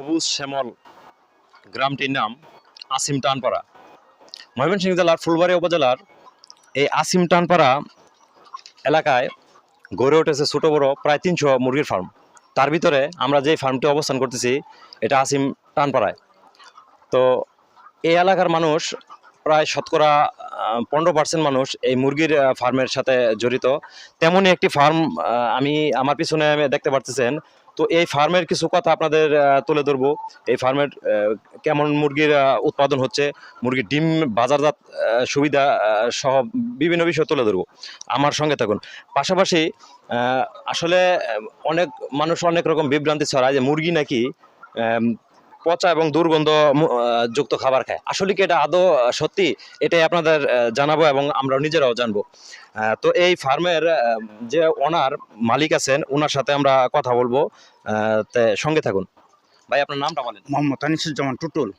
সবুজ শ্যামল গ্রামটির নাম আসিম টানপাড়া। ময়মনসিংহ জেলার ফুলবাড়ি উপজেলার এই আসিম টানপাড়া এলাকায় গড়ে উঠেছে ছোটো বড় প্রায় তিনশো মুরগির ফার্ম তার ভিতরে আমরা যে ফার্মটি অবস্থান করতেছি, এটা আসিম টানপাড়ায়। তো এই এলাকার মানুষ, প্রায় শতকরা পনেরো পার্সেন্ট মানুষ এই মুরগির ফার্মের সাথে জড়িত। তেমনই একটি ফার্ম আমি আমার পিছনে দেখতে পারতেছেন তো এই ফার্মের কিছু কথা আপনাদের তুলে ধরবো। এই ফার্মের কেমন মুরগির উৎপাদন হচ্ছে, মুরগির ডিম, বাজারজাত সুবিধা সহ বিভিন্ন বিষয় তুলে ধরবো। আমার সঙ্গে থাকুন। পাশাপাশি আসলে অনেক মানুষ অনেক রকম বিভ্রান্তি ছড়ায় যে মুরগি নাকি পচা এবং দুর্গন্ধ যুক্ত খাবার খায়। আসলে কি এটা আদৌ সত্যি? এটাই আপনাদের জানাব এবং আমরা নিজেরাও জানব। তো এই ফার্মের যে ওনার মালিক আছেন ওনার সাথে আমরা কথা বলব। সঙ্গে থাকুন। ভাই আপনার নামটা বলেন। মোহাম্মদ আনিসুজ্জামান টুটুল।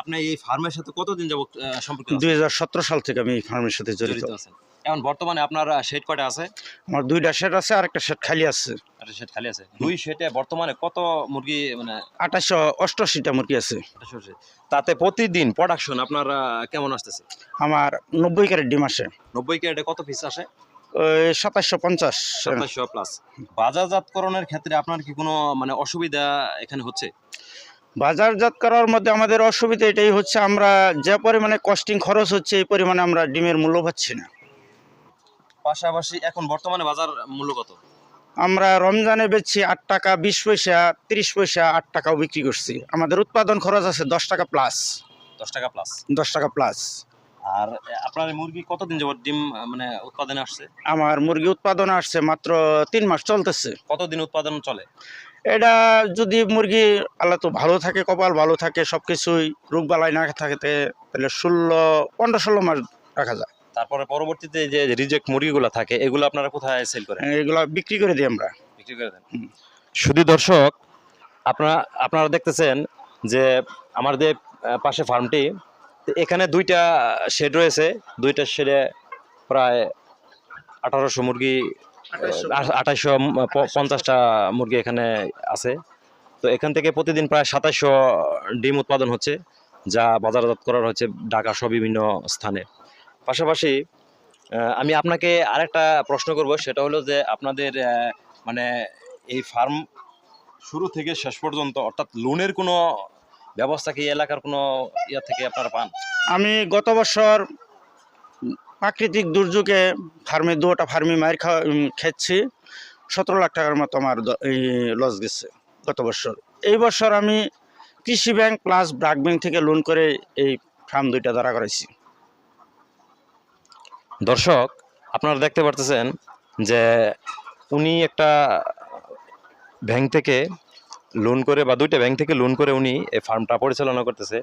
আপনি এই ফার্মের সাথে কতদিন যাবত সম্পর্ক দুই হাজার সতেরো সাল থেকে আমি এই ফার্মের সাথে জড়িত। আছেন। এখন বর্তমানে আপনার শেড কয়টা আছে? আমার দুইটা শেড আছে আর একটা শেড খালি আছে। একটা শেড খালি আছে। দুই শেডে বর্তমানে কত মুরগি মানে আঠাশশো অষ্টআশিটা মুরগি আছে। তাতে প্রতিদিন প্রোডাকশন আপনার কেমন আসতেছে? আমার নব্বই ক্যারেট ডিম আসে। নব্বই ক্যারেটে কত পিস আসে? সাতাশশো পঞ্চাশ। সাতাশশো প্লাস। বাজারজাতকরণের ক্ষেত্রে আপনার কি কোনো মানে অসুবিধা এখানে হচ্ছে? বাজারজাত করার মধ্যে আমাদের অসুবিধা এটাই হচ্ছে আমরা যে পরিমাণে কস্টিং খরচ হচ্ছে এই পরিমাণে আমরা ডিমের মূল্য পাচ্ছি না। পাশাপাশি এখন বর্তমানে বাজার মূল্য কত? আমরা রমজানে বেচছি আট টাকা বিশ পয়সা তিরিশ পয়সা আট টাকাও বিক্রি করছি। আমাদের উৎপাদন খরচ আছে দশ টাকা প্লাস দশ টাকা প্লাস দশ টাকা প্লাস আর আপনার মুরগি কতদিন যাবত ডিম মানে উৎপাদনে আসছে? আমার মুরগি উৎপাদন আসছে মাত্র তিন মাস চলতেছে। কতদিন উৎপাদন চলে? এটা যদি মুরগি আল্লাহ তো ভালো থাকে কপাল ভালো থাকে সব কিছুই রোগ বালাই না থাকে তাহলে ষোলো পনেরো ষোলো মাস রাখা যায়। তারপরে পরবর্তীতে যে রিজেক্ট মুরগিগুলো থাকে এগুলো আপনারা কোথায় সেল করেন? এগুলো বিক্রি করে দিই আমরা। বিক্রি করে দেন। শুধু দর্শক আপনারা আপনারা দেখতেছেন যে আমার যে পাশে ফার্মটি এখানে দুইটা শেড রয়েছে। দুইটা শেডে প্রায় আঠারোশো মুরগি আঠাশশো পঞ্চাশটা মুরগি এখানে আছে। তো এখান থেকে প্রতিদিন প্রায় সাতাশশো ডিম উৎপাদন হচ্ছে যা বাজারজাত করার হচ্ছে ঢাকা সহ বিভিন্ন স্থানে। পাশাপাশি আমি আপনাকে আরেকটা প্রশ্ন করব সেটা হলো যে আপনাদের মানে এই ফার্ম শুরু থেকে শেষ পর্যন্ত অর্থাৎ লোনের কোনো ব্যবস্থা কি এলাকার কোনো ইয়া থেকে আপনারা পান? আমি গত বছর প্রাকৃতিক দুর্যোগে ফার্মে দুটা ফার্মে মায়ের খাওয়া খেয়েছি। সতেরো লাখ টাকার মতো আমার লস গেছে গত বছর। এই বছর আমি Krishi bank plus BRAC bank থেকে লোন করে এই ফার্ম দুইটা দাঁড়া করাইছি। দর্শক আপনারা দেখতে পারতেছেন যে উনি একটা ব্যাংক থেকে লোন করে বা দুইটা ব্যাংক থেকে লোন করে উনি এই ফার্মটা পরিচালনা করতেছে।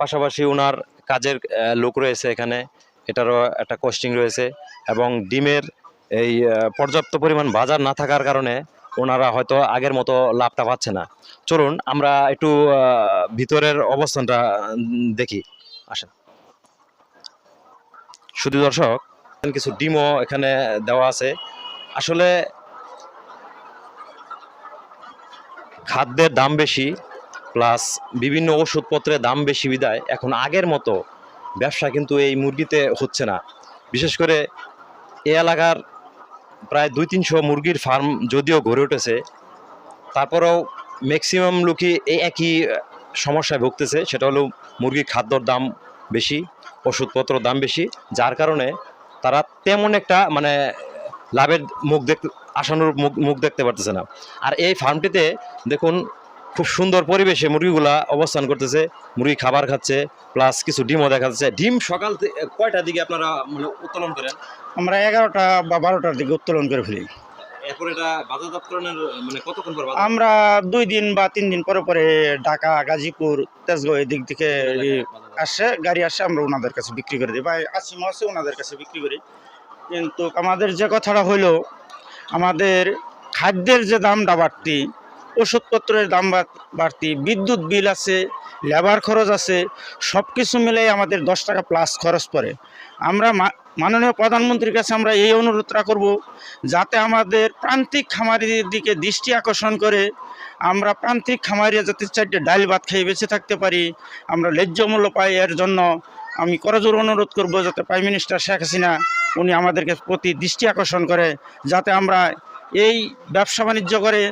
পাশাপাশি ওনার কাজের লোক রয়েছে এখানে। এটারও একটা কস্টিং রয়েছে এবং ডিমের এই পর্যাপ্ত পরিমাণ বাজার না থাকার কারণে ওনারা হয়তো আগের মতো লাভটা পাচ্ছে না। চলুন, আমরা একটু ভিতরের অবস্থানটা দেখি। আসেন। শুধু দর্শক, কিছু ডিমও এখানে দেওয়া আছে। আসলে খাদ্যের দাম বেশি প্লাস বিভিন্ন ওষুধপত্রের দাম বেশি বিদায়, এখন আগের মতো ব্যবসা কিন্তু এই মুরগিতে হচ্ছে না। বিশেষ করে এ এলাকার প্রায় দুই তিনশো মুরগির ফার্ম যদিও গড়ে উঠেছে, তারপরেও ম্যাক্সিমাম লোকই এই একই সমস্যায় ভুগতেছে, সেটা হলো মুরগির খাদ্যর দাম বেশি ওষুধপত্র দাম বেশি, যার কারণে তারা তেমন একটা মানে লাভের মুখ দেখতে আসানোর মুখ মুখ দেখতে পারতেছে না। আর এই ফার্মটিতে দেখুন খুব সুন্দর পরিবেশে মুরগিগুলা অবস্থান করতেছে মুরগি খাবার খাচ্ছে প্লাস কিছু ডিমও দেখা যাচ্ছে। ডিম সকাল কয়টার দিকে আপনারা মানে উত্তোলন করেন? আমরা এগারোটা বা বারোটার দিকে উত্তোলন করে ফেলি। মানে আমরা দুই দিন বা তিন দিন পরে পরে ঢাকা গাজীপুর তেজগাঁও এই দিক থেকে আসে গাড়ি আসে আমরা ওনাদের কাছে বিক্রি করে দিই। বা আসি মাসে ওনাদের কাছে বিক্রি করি। কিন্তু আমাদের যে কথাটা হইল আমাদের খাদ্যের যে দামটা বাড়তি, ওষুধপত্রের দাম বাড়তি, বিদ্যুৎ বিল আছে, লেবার খরচ আছে সব কিছু মিলে আমাদের দশ টাকা প্লাস খরচ পড়ে। আমরা মাননীয় প্রধানমন্ত্রীর কাছে আমরা এই অনুরোধটা করব, যাতে আমাদের প্রান্তিক খামারিদের দিকে দৃষ্টি আকর্ষণ করে, আমরা প্রান্তিক খামারিরা যাতে চারটে ডাল ভাত খেয়ে বেঁচে থাকতে পারি, আমরা ন্যায্য মূল্য পাই এর জন্য আমি করজোর অনুরোধ করব যাতে প্রাইম মিনিস্টার শেখ হাসিনা, উনি আমাদেরকে প্রতি দৃষ্টি আকর্ষণ করে, যাতে আমরা এই ব্যবসা বাণিজ্য করে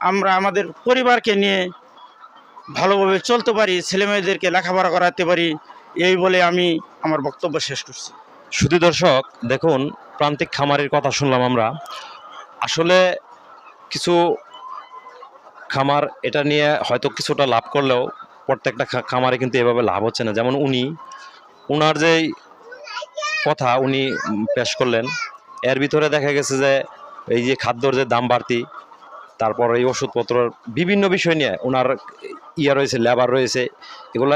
আমরা আমাদের পরিবারকে নিয়ে ভালোভাবে চলতে পারি, ছেলেমেয়েদেরকে লেখাপড়া করাতে পারি, এই বলে আমি আমার বক্তব্য শেষ করছি। শুধু দর্শক, দেখুন, প্রান্তিক খামারের কথা শুনলাম আমরা। আসলে কিছু খামার এটা নিয়ে হয়তো কিছুটা লাভ করলেও প্রত্যেকটা খামারে কিন্তু এভাবে লাভ হচ্ছে না। যেমন উনি উনার যেই কথা উনি পেশ করলেন, এর ভিতরে দেখা গেছে যে এই যে খাদ্যর যে দাম বাড়তি, তারপর এই ওষুধপত্র বিভিন্ন বিষয় নিয়ে ওনার ইয়া রয়েছে, লেবার রয়েছে, এগুলো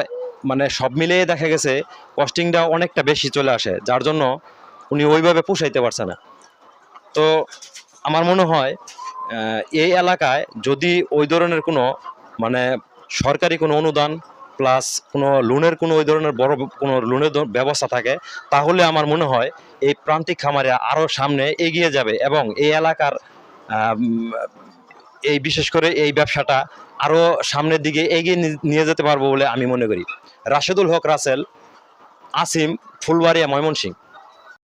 মানে সব মিলিয়ে দেখা গেছে কস্টিংটা অনেকটা বেশি চলে আসে, যার জন্য উনি ওইভাবে পুষাইতে পারছে না। তো আমার মনে হয় এই এলাকায় যদি ওই ধরনের কোনো মানে সরকারি কোনো অনুদান প্লাস কোনো লোনের কোনো ওই ধরনের বড় কোনো লোনের ব্যবস্থা থাকে, তাহলে আমার মনে হয় এই প্রান্তিক খামারে আরও সামনে এগিয়ে যাবে এবং এই এলাকার এই বিশেষ করে এই ব্যবসাটা আরও সামনের দিকে এগিয়ে নিয়ে যেতে পারব বলে আমি মনে করি। রাশেদুল হক, রাসেল, আসিম, ফুলবাড়িয়া, ময়মনসিংহ।